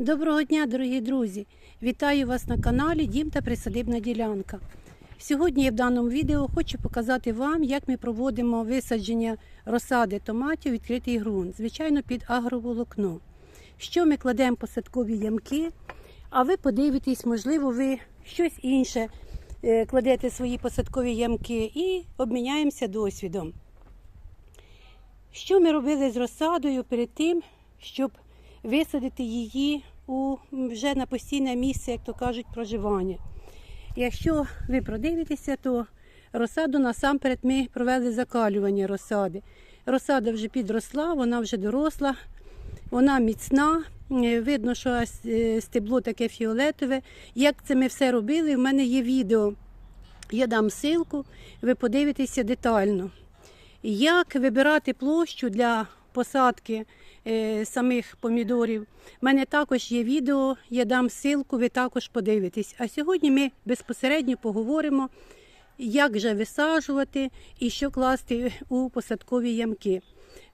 Доброго дня, дорогі друзі! Вітаю вас на каналі Дім та Присадибна ділянка. Сьогодні я в даному відео хочу показати вам, як ми проводимо висадження розсади томатів відкритий ґрунт, звичайно, під агроволокно. Що ми кладемо посадкові ямки, а ви подивитесь, можливо, ви щось інше е, кладете свої посадкові ямки і обміняємося досвідом. Що ми робили з розсадою перед тим, щоб висадити її у вже на постійне місце, як то кажуть, проживання. Якщо ви продивитеся, то розсаду насамперед ми провели закалювання розсади. Розсада вже підросла, вона вже доросла, вона міцна. Е, Видно, що е, стебло таке фіолетове. Як це ми все робили, в мене є відео. Я дам ссылку, ви подивитеся детально. Як вибирати площу для посадки самих помідорів? У мене також є відео, я дам ссылку, ви також подивитесь. А сьогодні ми безпосередньо поговоримо, як же висаджувати і що класти у посадкові ямки.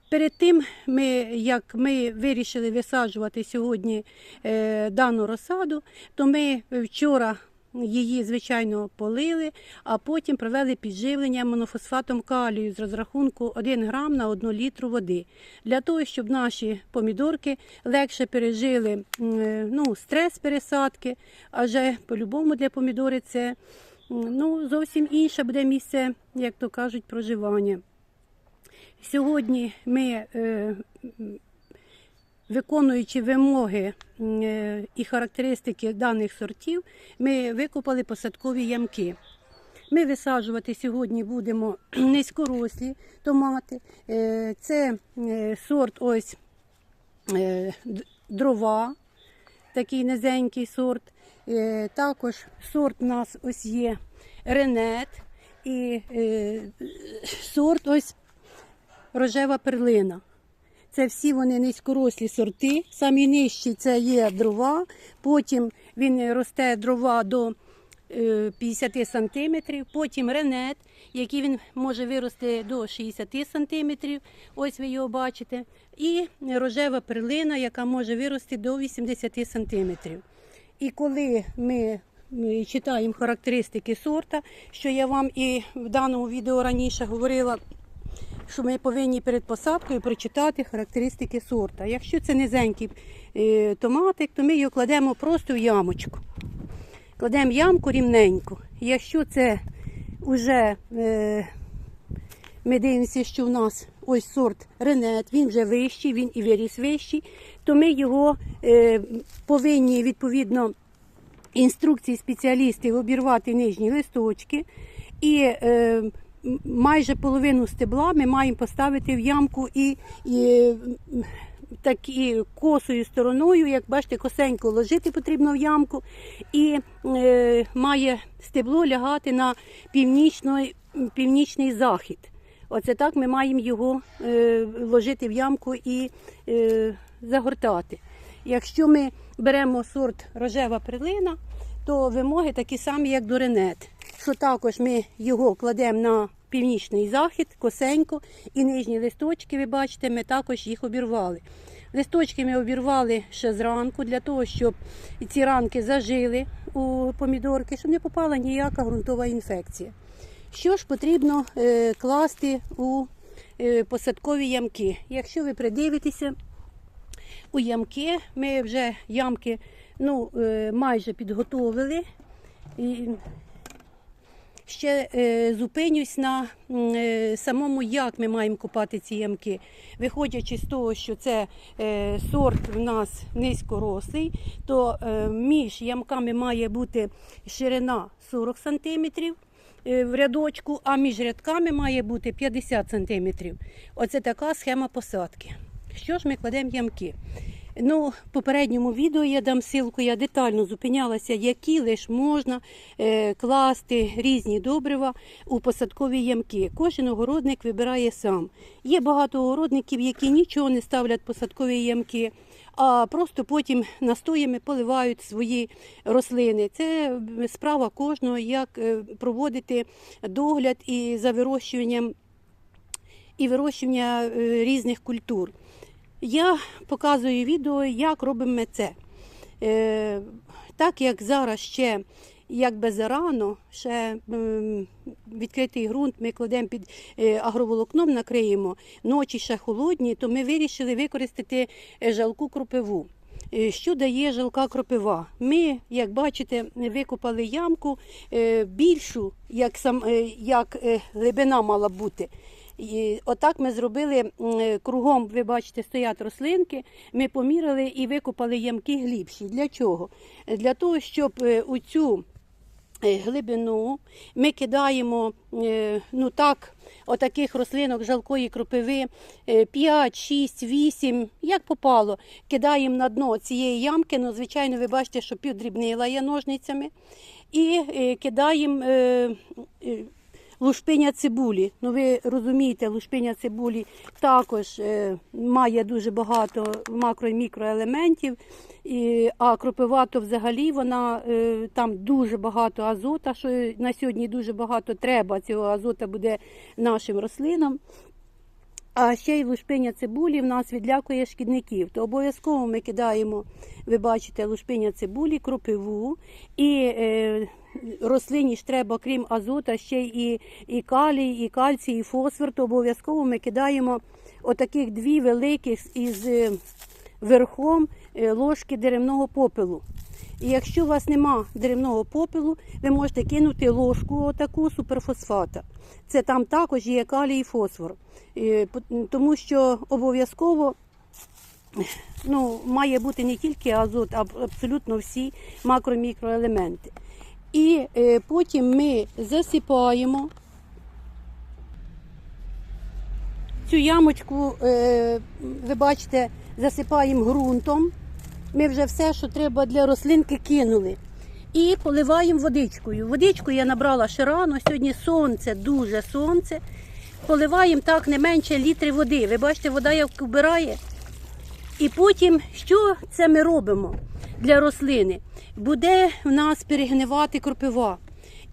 Перед тим, ми, як ми вирішили висаджувати сьогодні е, дану розсаду, то ми вчора її, звичайно, полили, а потім провели підживлення монофосфатом калію з розрахунку 1 грам на 1 літру води. Для того, щоб наші помідорки легше пережили е, ну, стрес пересадки, адже по-любому для помідори це ну, зовсім інше буде місце, як то кажуть, проживання. Сьогодні ми, е, виконуючи вимоги е, і характеристики даних сортів, ми викопали посадкові ямки. Ми висаджувати сьогодні будемо низькорослі томати. Е, Це е, сорт ось дрова, такий низенький сорт. Також сорт у нас ось є ренет і сорт ось рожева перлина. Це всі вони низькорослі сорти. Самі нижчі це є дрова. Потім він росте дрова до е, 50 сантиметрів. Потім ренет, який він може вирости до 60 сантиметрів. Ось ви його бачите. І рожева перлина, яка може вирости до 80 сантиметрів. І коли ми читаємо характеристики сорта, що я вам і в даному відео раніше говорила, що ми повинні перед посадкою прочитати характеристики сорта. Якщо це низенький е, томатик, то ми його кладемо просто в ямочку. Кладемо ямку рівненько. Якщо це вже е, ми дивимося, що в нас ось сорт ренет, він вже вищий, він і виріс вищий, то ми його е, повинні відповідно інструкції спеціалістів обірвати нижні листочки і майже половину стебла ми маємо поставити в ямку і, і так косою стороною, як бачите, косенько ложити потрібно в ямку, і е, має стебло лягати на північний, північний захід. Оце так ми маємо його е, ложити в ямку і е, загортати. Якщо ми беремо сорт рожева прилина, то вимоги такі самі, як до ренет. Що також ми його кладемо на північний захід, косенько, і нижні листочки, ви бачите, ми також їх обірвали. Листочки ми обірвали ще зранку, для того, щоб ці ранки зажили у помідорки, щоб не попала ніяка ґрунтова інфекція. Що ж потрібно е, класти у е, посадкові ямки? Якщо ви придивитеся, у ямки. Ми вже ямки ну, е, майже підготовили. І ще е, зупинюсь на е, самому, як ми маємо копати ці ямки. Виходячи з того, що це е, сорт в нас низькорослий, то е, між ямками має бути ширина 40 см в рядочку, а між рядками має бути 50 см. Оце така схема посадки. Що ж ми кладемо ямки? Ну, в попередньому відео я дам ссылку, я детально зупинялася, які лише можна е, класти різні добрива у посадкові ямки. Кожен огородник вибирає сам. Є багато огородників, які нічого не ставлять в посадкові ямки, а просто потім настоями поливають свої рослини. Це справа кожного, як е, проводити догляд і за вирощуванням і вирощування е, різних культур. Я показую відео, як робимо це. Е, так як зараз ще якби зарано, ще м, відкритий ґрунт ми кладемо під е, агроволокном, накриємо, ночі ще холодні, то ми вирішили використати е, жалку кропиву. Е, Що дає жалка кропива? Ми, як бачите, викопали ямку е, більшу, як, сам, е, як е, глибина мала бути. І отак ми зробили кругом, ви бачите, стоять рослинки. Ми поміряли і викопали ямки глибші. Для чого? Для того, щоб е, у цю е, глибину ми кидаємо е, ну так, отаких рослинок жалкої кропиви е, 5, 6, 8, як попало, кидаємо на дно цієї ямки. Ну, звичайно, ви бачите, що півдрібнила є ножницями. І кидаємо лушпиня цибулі. Ну, ви розумієте, лушпиня цибулі також е, має дуже багато макро і мікроелементів. І, а кропива то взагалі вона е, там дуже багато азота, що на сьогодні дуже багато треба. Цього азота буде нашим рослинам. А ще й лушпиня цибулі в нас відлякує шкідників. То обов'язково ми кидаємо, ви бачите, лушпиня цибулі, кропиву. І е, рослині ж треба, крім азота, ще і, і калій, і кальцій, і фосфор. То обов'язково ми кидаємо отаких дві великих із е, верхом е, ложки деревного попелу. І якщо у вас нема деревного попелу, ви можете кинути ложку отаку суперфосфата. Це там також є калій і фосфор. Тому що обов'язково ну, має бути не тільки азот, а абсолютно всі макро-мікроелементи. І е, потім ми засипаємо цю ямочку, е, ви бачите, засипаємо ґрунтом. Ми вже все, що треба для рослинки, кинули. І поливаємо водичкою. Водичку я набрала ще рано. Сьогодні сонце, дуже сонце. Поливаємо так не менше літри води. Ви бачите, вода як вбирає. І потім, що це ми робимо для рослини? Буде в нас перегнивати кропива.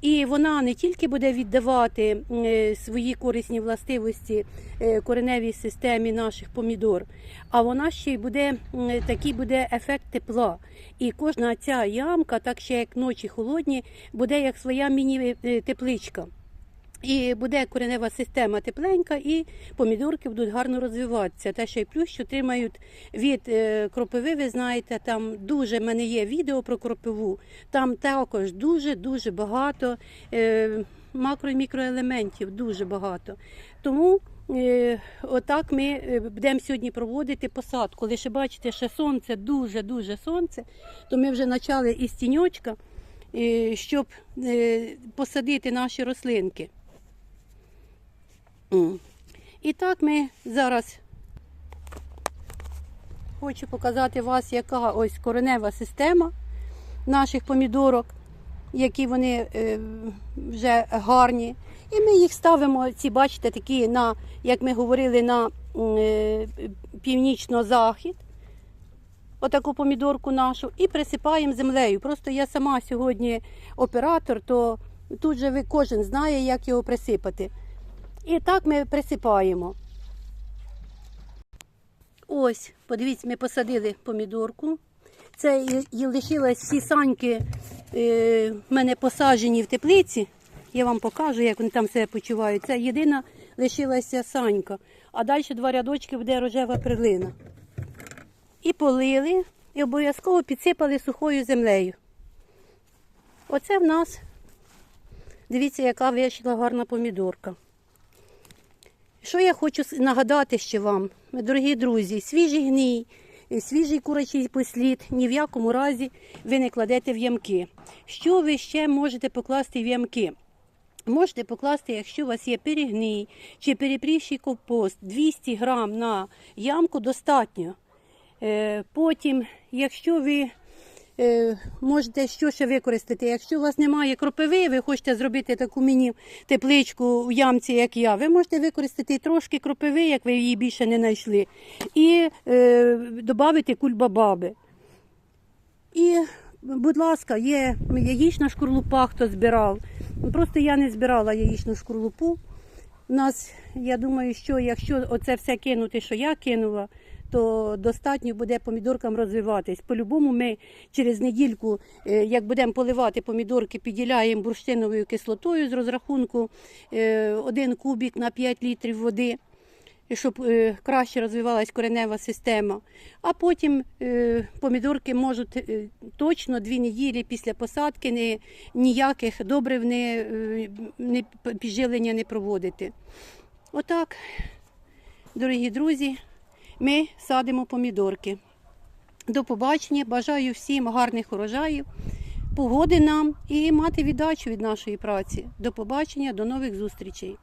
І вона не тільки буде віддавати е, свої корисні властивості е, кореневій системі наших помідор, а вона ще й буде такий буде ефект тепла. І кожна ця ямка, так ще як ночі холодні, буде як своя міні-тепличка. І буде коренева система тепленька, і помідорки будуть гарно розвиватися. Та ще й плюс, що тримають від е, кропиви, ви знаєте, там дуже в мене є відео про кропиву. Там також дуже-дуже багато е, макро і мікроелементів, дуже багато. Тому е, отак ми будемо сьогодні проводити посадку. Лише бачите, ще сонце, дуже-дуже сонце, то ми вже почали із тіньочка, щоб посадити наші рослинки. І так ми зараз хочу показати вас, яка ось коренева система наших помідорок, які вони е, вже гарні. І ми їх ставимо, ці, бачите, такі на, як ми говорили, на е, північно-захід. Отаку помідорку нашу і присипаємо землею. Просто я сама сьогодні оператор, то тут же ви кожен знає, як його присипати. І так ми присипаємо. Ось, подивіться, ми посадили помідорку. Це і- лишилось всі саньки е, в мене посаджені в теплиці. Я вам покажу, як вони там себе почувають. Це єдина лишилася санька. А далі два рядочки буде рожева перлина. І полили, і обов'язково підсипали сухою землею. Оце в нас, дивіться, яка вийшла гарна помідорка. Що я хочу нагадати ще вам, дорогі друзі, свіжий гній, е, свіжий курячий послід ні в якому разі ви не кладете в ямки. Що ви ще можете покласти в ямки? Можете покласти, якщо у вас є перегній чи перепрівший компост, 200 грам на ямку достатньо. Е, Потім, якщо ви можете що ще використати, якщо у вас немає кропиви, ви хочете зробити таку міні-тепличку в ямці, як я, ви можете використати трошки кропиви, як ви її більше не знайшли, і е, додати кульбабаби. І, будь ласка, є яєчна шкурлупа, хто збирав. Просто я не збирала яєчну шкурлупу. У нас, я думаю, що якщо оце все кинути, що я кинула, то достатньо буде помідоркам розвиватись. По-любому ми через недільку, е, як будемо поливати помідорки, підділяємо бурштиновою кислотою з розрахунку е, один кубік на 5 літрів води щоб е, краще розвивалась коренева система. А потім помідорки можуть точно дві неділі після посадки ніяких добрив не підживлення не проводити. Отак, дорогі друзі, ми садимо помідорки. До побачення. Бажаю всім гарних урожаїв, погоди нам і мати віддачу від нашої праці. До побачення, до нових зустрічей.